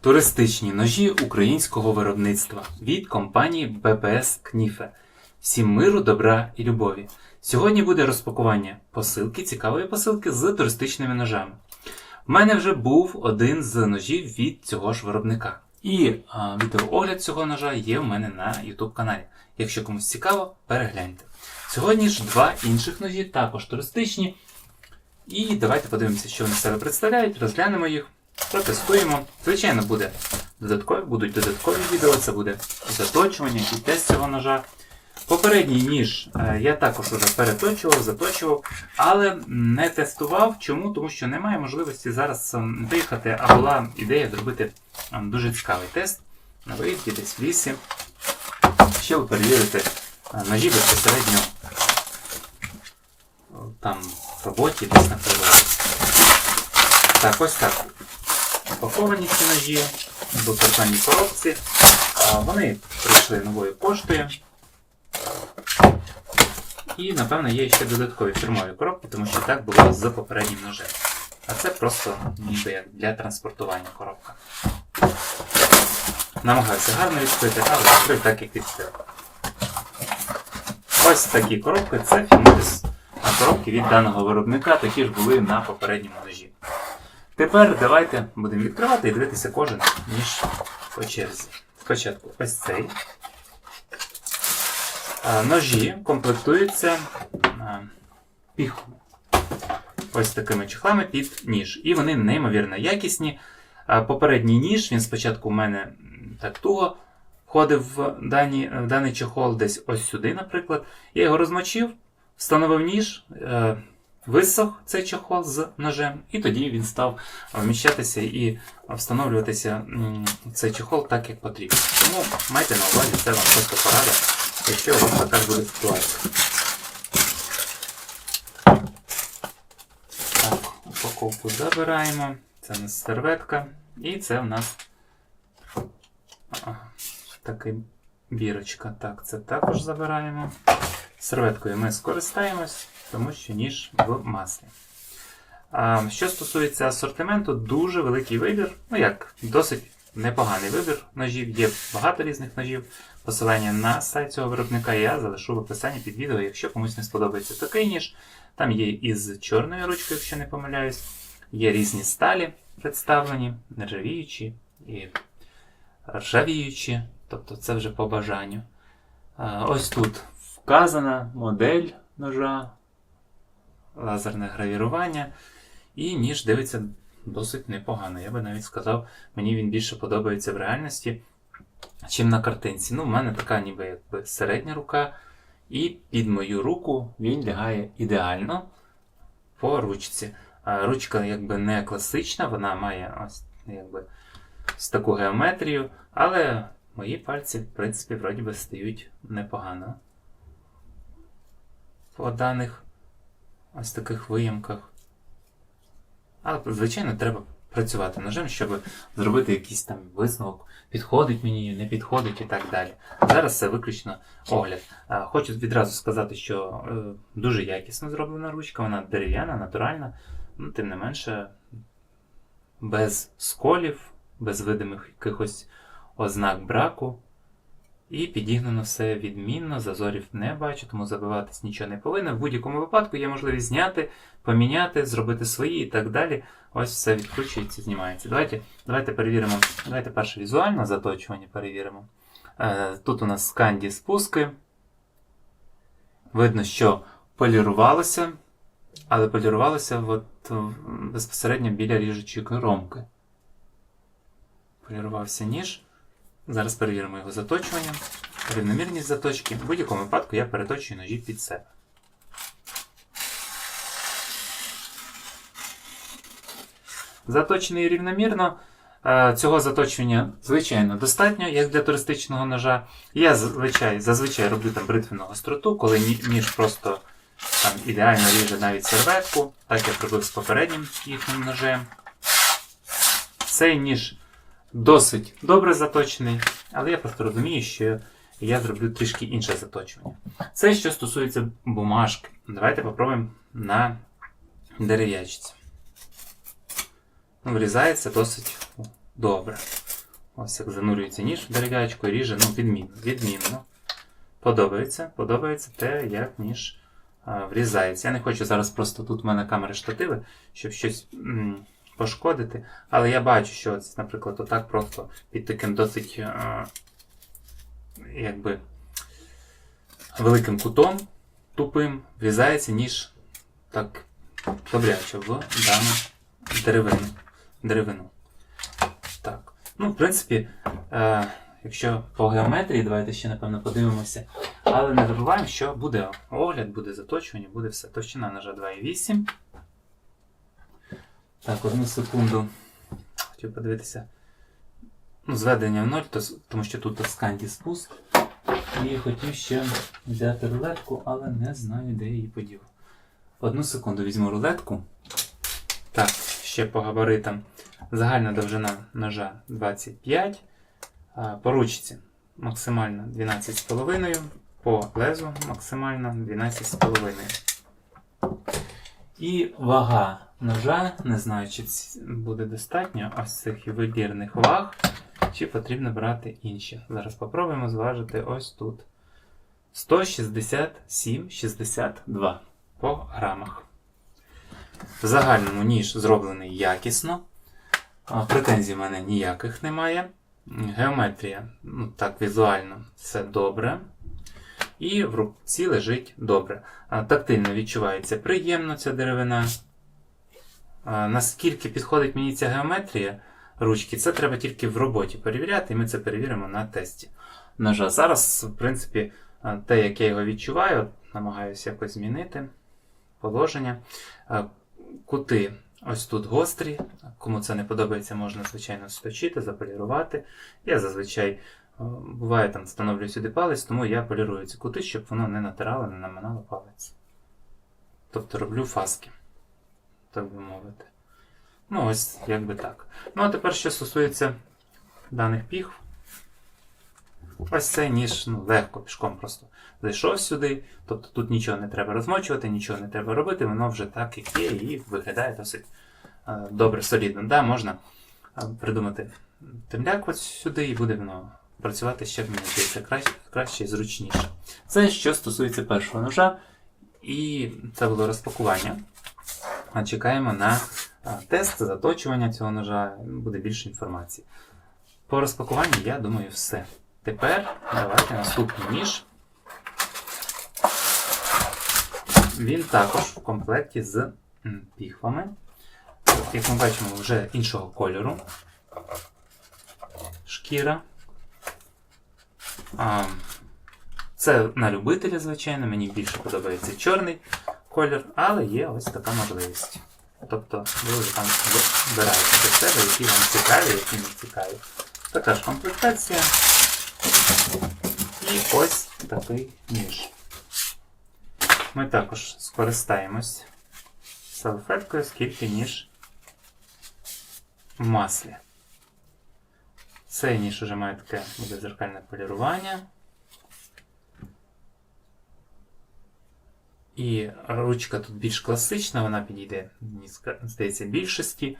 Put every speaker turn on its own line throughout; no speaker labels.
Туристичні ножі українського виробництва від компанії БПС Кніфе. Всім миру, добра і любові. Сьогодні буде розпакування посилки, цікавої посилки з туристичними ножами. В мене вже був один з ножів від цього ж виробника. І а, відеоогляд цього ножа є в мене на YouTube каналі. Якщо комусь цікаво, перегляньте. Сьогодні ж два інших ножі, також туристичні. І давайте подивимося, що вони себе представляють, розглянемо їх, протестуємо. Звичайно, буде додаткові, будуть додаткові відео, це буде заточування і тест цього ножа. Попередній ніж е, я також вже переточував, заточував, але не тестував. Чому? Тому що немає можливості зараз виїхати, а була ідея зробити дуже цікавий тест на виїзді, десь в лісі, щоб перевірити е, ножі безпосередньо там в роботі, десь на природі. Так, ось так. Упаковані ці ножі в картонній коробці. Вони прийшли новою поштою. І, напевно, є ще додаткові фірмові коробки, тому що так було з попереднім ножем. А це просто ніби як для транспортування коробка. Намагався гарно відкрити, але відкрив так, як відкрив. Ось такі коробки це фіноріс коробки від даного виробника, такі ж були на попередньому ножі. Тепер давайте будемо відкривати і дивитися кожен ніж по черзі. Спочатку ось цей. А, Ножі комплектуються а, піхом. Ось такими чехлами під ніж. І вони неймовірно якісні. А, Попередній ніж, він спочатку у мене так туго входив в, дані, в даний чехол, десь ось сюди, наприклад. Я його розмочив, встановив ніж, е, висох цей чехол з ножем, і тоді він став вміщатися і встановлюватися цей чехол так, як потрібно. Тому майте на увазі, це вам просто порада, якщо у вас така буде ситуація. Так, упаковку забираємо. Це у нас серветка. І це у нас такий бірочка. Так, це також забираємо. Серветкою ми скористаємось, тому що ніж в маслі. Що стосується асортименту, дуже великий вибір. Ну як, досить непоганий вибір ножів. Є багато різних ножів. Посилання на сайт цього виробника я залишу в описанні під відео, якщо комусь не сподобається такий ніж. Там є із чорною ручкою, якщо не помиляюсь. Є різні сталі представлені, нержавіючі і ржавіючі, тобто це вже по бажанню. Ось тут вказана модель ножа, лазерне гравірування, і ніж дивиться досить непогано. Я би навіть сказав, мені він більше подобається в реальності, чим на картинці. Ну, в мене така ніби якби середня рука, і під мою руку він лягає ідеально по ручці. Ручка якби не класична, вона має ось якби ось таку геометрію, але мої пальці, в принципі, вроді би стають непогано. По даних ось таких виїмках. Але, звичайно, треба працювати ножем, щоб зробити якийсь там висновок, підходить мені, не підходить і так далі. Зараз це виключно огляд. Хочу відразу сказати, що е, дуже якісно зроблена ручка, вона дерев'яна, натуральна, ну, тим не менше, без сколів, без видимих якихось ознак браку. І підігнано все відмінно, зазорів не бачу, тому забиватись нічого не повинно. В будь-якому випадку є можливість зняти, поміняти, зробити свої і так далі. Ось все відкручується, знімається. Давайте давайте перевіримо. Давайте перше візуально заточування перевіримо. Е, Тут у нас сканді спуски. Видно, що полірувалося, але полірувалося от, безпосередньо біля ріжучої кромки. Полірувався ніж. Зараз перевіримо його заточування, рівномірність заточки. В будь-якому випадку я переточую ножі під себе. Заточений рівномірно. Е, Цього заточення, звичайно, достатньо, як для туристичного ножа. Я зазвичай, зазвичай роблю там бритвену гостроту, коли ніж просто там, ідеально ріже навіть серветку, так як робив з попереднім їхнім ножем. Цей ніж досить добре заточений, але я просто розумію, що я зроблю трішки інше заточування. Це що стосується бумажки. Давайте попробуємо на дерев'ячці. Ну, Врізається досить добре. Ось як занурюється ніж в дерев'ячку і ріже, ну, відмінно, відмінно. Подобається, подобається те, як ніж а, врізається. Я не хочу зараз просто тут в мене камери штативи, щоб щось пошкодити. Але я бачу, що, ось, наприклад, отак просто під таким досить а, якби великим кутом, тупим, врізається ніж так добряче в дану деревину. деревину. Так. Ну, в принципі, е, якщо по геометрії, давайте ще, напевно, подивимося. Але не забуваємо, що буде огляд, буде заточування, буде все. Товщина ножа 2,8. Так, одну секунду. Хотів подивитися. Ну, зведення в 0, то, тому що тут сканді спуск. І хотів ще взяти рулетку, але не знаю, де її подів. Одну секунду візьму рулетку. Так, ще по габаритам. Загальна довжина ножа 25. а, По ручці максимально 12,5. По лезу максимально 12,5. І вага ножа, не знаю, чи буде достатньо ось цих вибірних ваг, чи потрібно брати інші. Зараз попробуємо зважити ось тут. 167,62 по грамах. В загальному ніж зроблений якісно. Претензій в мене ніяких немає. Геометрія, ну так, візуально, все добре. І в руці лежить добре. Тактильно відчувається приємно ця деревина. Наскільки підходить мені ця геометрія ручки, це треба тільки в роботі перевіряти, і ми це перевіримо на тесті ножа. Зараз, в принципі, те, як я його відчуваю, намагаюся якось змінити положення. Кути ось тут гострі. Кому це не подобається, можна, звичайно, сточити, заполірувати. Я зазвичай буває там встановлюю сюди палець, тому я полірую ці кути, щоб воно не натирало, не наминало палець. Тобто роблю фаски, так би мовити. Ну, ось якби так. Ну, а тепер, що стосується даних піх. Ось цей ніж ну, легко пішком просто зайшов сюди. Тобто тут нічого не треба розмочувати, нічого не треба робити, воно вже так як є і виглядає досить е, добре, солідно. Да, можна е, придумати темляк сюди і буде воно працювати ще мені здається краще, краще і зручніше. Це що стосується першого ножа. І це було розпакування. Чекаємо на тест заточування цього ножа, буде більше інформації. По розпакуванню, я думаю, все. Тепер давайте наступний ніж. Він також в комплекті з піхвами. Як ми бачимо, вже іншого кольору. Шкіра. Це на любителя, звичайно, мені більше подобається чорний колір, але є ось така можливість. Тобто ви вже там вибираєте для себе, які вам цікаві, які не цікаві. Така ж комплектація. І ось такий ніж. Ми також скористаємось салфеткою, скільки ніж в маслі. Цей ніж вже має таке буде дзеркальне полірування. І ручка тут більш класична, вона підійде, здається, більшості.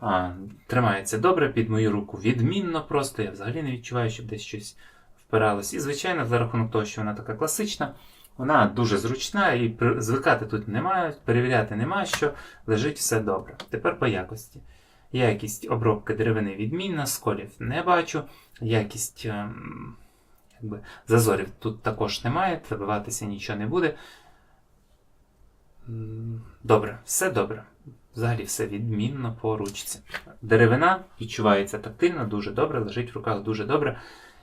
А, тримається добре, під мою руку відмінно просто. Я взагалі не відчуваю, щоб десь щось впиралось. І, звичайно, за рахунок того, що вона така класична, вона дуже зручна і звикати тут немає, перевіряти немає, що лежить все добре. Тепер по якості. Якість обробки деревини відмінна, сколів не бачу. Якість ем, якби, зазорів тут також немає, забиватися нічого не буде. Добре, все добре. Взагалі все відмінно по ручці. Деревина відчувається тактильно, дуже добре, лежить в руках дуже добре.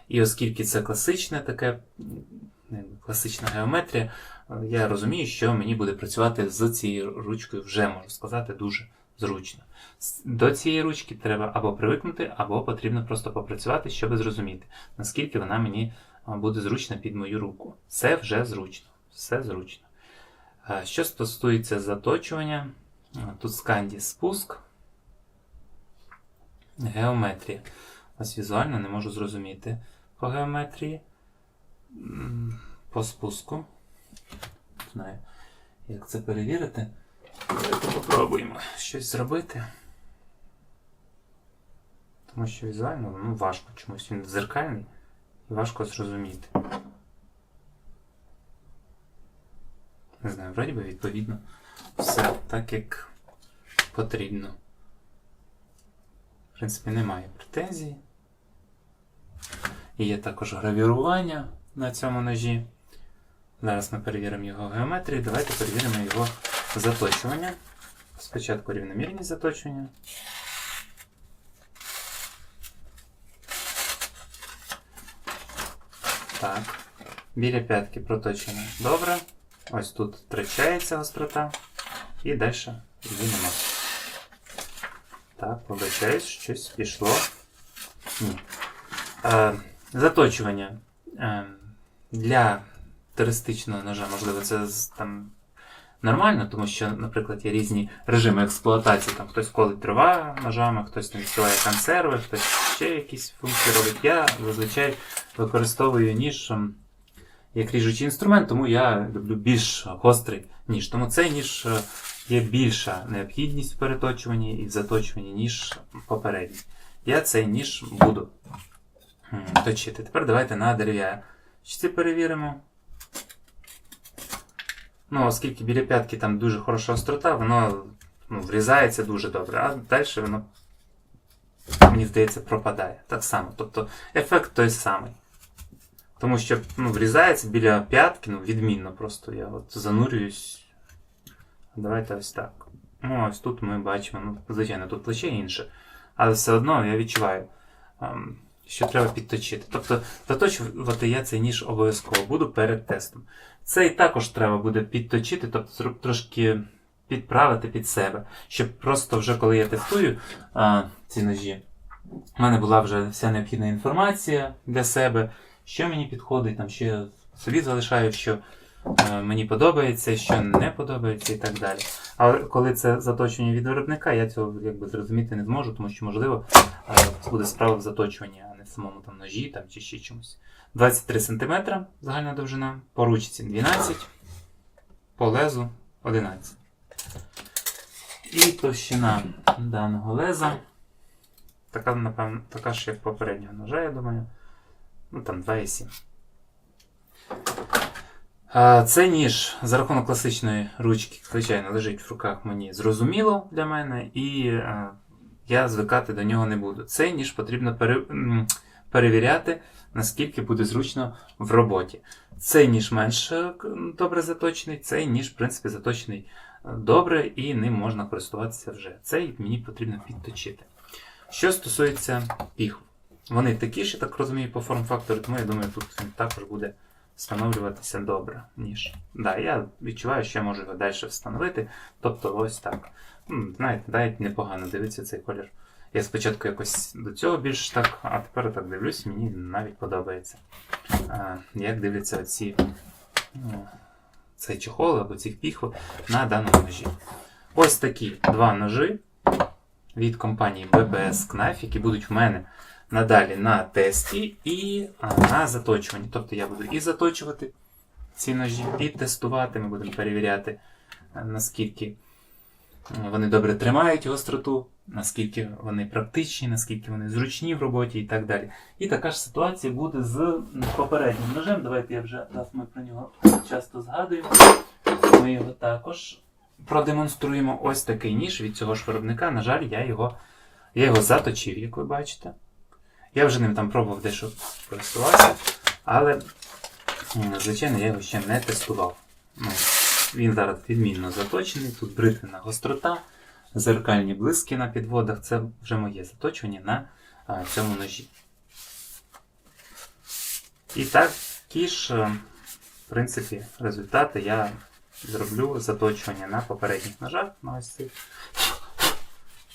І оскільки це класичне таке, класична геометрія, е, я розумію, що мені буде працювати з цією ручкою вже можу сказати дуже зручно. До цієї ручки треба або привикнути, або потрібно просто попрацювати, щоб зрозуміти, наскільки вона мені буде зручна під мою руку. Це вже зручно. Все зручно. Що стосується заточування, тут сканді спуск, геометрія. Ось візуально не можу зрозуміти по геометрії. По спуску. Не знаю, як це перевірити. Давайте попробуємо щось зробити. Тому що візуально ну, важко чомусь. Він дзеркальний і важко зрозуміти. Не знаю, вроді би відповідно все так, як потрібно. В принципі, немає претензій. І є також гравірування на цьому ножі. Зараз ми перевіримо його геометрію. Давайте перевіримо його заточування. Спочатку рівномірність заточення. Так. Біля п'ятки проточено добре. Ось тут втрачається гострота. І далі нема. Так, вибачаюсь, щось пішло. Ні. Е, заточування. Е, для туристичного ножа, можливо, це там нормально, тому що, наприклад, є різні режими експлуатації. Там хтось колить дрова ножами, хтось там відкриває консерви, хтось ще якісь функції робить. Я зазвичай використовую ніж ем, як ріжучий інструмент, тому я люблю більш гострий ніж. Тому цей ніж е, є більша необхідність в переточуванні і в заточуванні, ніж попередній. Я цей ніж буду точити. Тепер давайте на дерев'ячці перевіримо. Ну, оскільки біля п'ятки там дуже хороша острота, воно ну, врізається дуже добре, а далі воно, мені здається, пропадає. Так само. Тобто ефект той самий. Тому що ну, врізається біля п'ятки, ну, відмінно просто. Я от занурююсь. Давайте ось так. Ну, ось тут ми бачимо, ну, звичайно, тут плече інше. Але все одно я відчуваю, ем, що треба підточити. Тобто заточувати я цей ніж обов'язково буду перед тестом. Цей також треба буде підточити, тобто трошки підправити під себе, щоб просто вже коли я тестую а, ці ножі, в мене була вже вся необхідна інформація для себе, що мені підходить, там, що я собі залишаю, що е, мені подобається, що не подобається і так далі. Але коли це заточення від виробника, я цього якби зрозуміти не зможу, тому що, можливо, е, буде справа в заточуванні, а не в самому там ножі там, чи ще чомусь. 23 см загальна довжина, по ручці 12, по лезу 11. І товщина даного леза. Така, напевно, така ж, як попереднього ножа, я думаю. Ну там 2,7. А, Це ніж за рахунок класичної ручки, звичайно, лежить в руках мені зрозуміло для мене, і е, я звикати до нього не буду. Цей ніж потрібно пере, перевіряти, наскільки буде зручно в роботі. Цей ніж менш е, добре заточений, цей ніж, в принципі, заточений е, добре і ним можна користуватися вже. Цей мені потрібно підточити. Що стосується піхв, вони такі ж, я так розумію, по форм-фактору, тому я думаю, тут також буде встановлюватися добре, ніж. Да, я відчуваю, що я можу його далі встановити. Тобто ось так. Знаєте, навіть непогано дивиться цей колір. Я спочатку якось до цього більш так, а тепер так дивлюсь, мені навіть подобається. Як дивляться оці, ну, цей чехол або ці піхви на даному ножі. Ось такі два ножі від компанії BBS Knife, які будуть в мене надалі на тесті і на заточуванні. Тобто я буду і заточувати ці ножі, і тестувати. Ми будемо перевіряти, наскільки вони добре тримають гостроту, наскільки вони практичні, наскільки вони зручні в роботі і так далі. І така ж ситуація буде з попереднім ножем. Давайте я вже раз ми про нього часто згадуємо. Ми його також продемонструємо. Ось такий ніж від цього ж виробника. На жаль, я його, я його заточив, як ви бачите. Я вже ним там пробував дещо користуватися, але, звичайно, я його ще не тестував. Ну, він зараз відмінно заточений, тут бритвена гострота, зеркальні блиски на підводах. Це вже моє заточування на а, цьому ножі. І такі ж, е, в принципі, результати я зроблю заточування на попередніх ножах, на ось цих,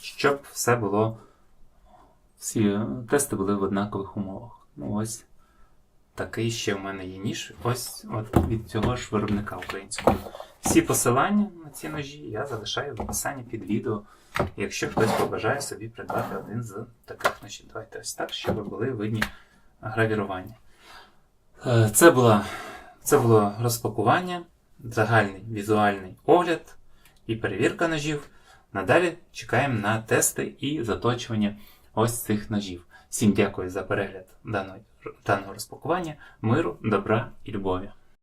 щоб все було всі е, тести були в однакових умовах. Ну ось такий ще в мене є ніж. Ось от від цього ж виробника українського. Всі посилання на ці ножі я залишаю в описанні під відео, якщо хтось побажає собі придбати один з таких ножів. Давайте ось так, щоб були видні гравірування. Е, Це, була, це було розпакування, загальний візуальний огляд і перевірка ножів. Надалі чекаємо на тести і заточування ось цих ножів. Всім дякую за перегляд даного розпакування. Миру, добра і любові.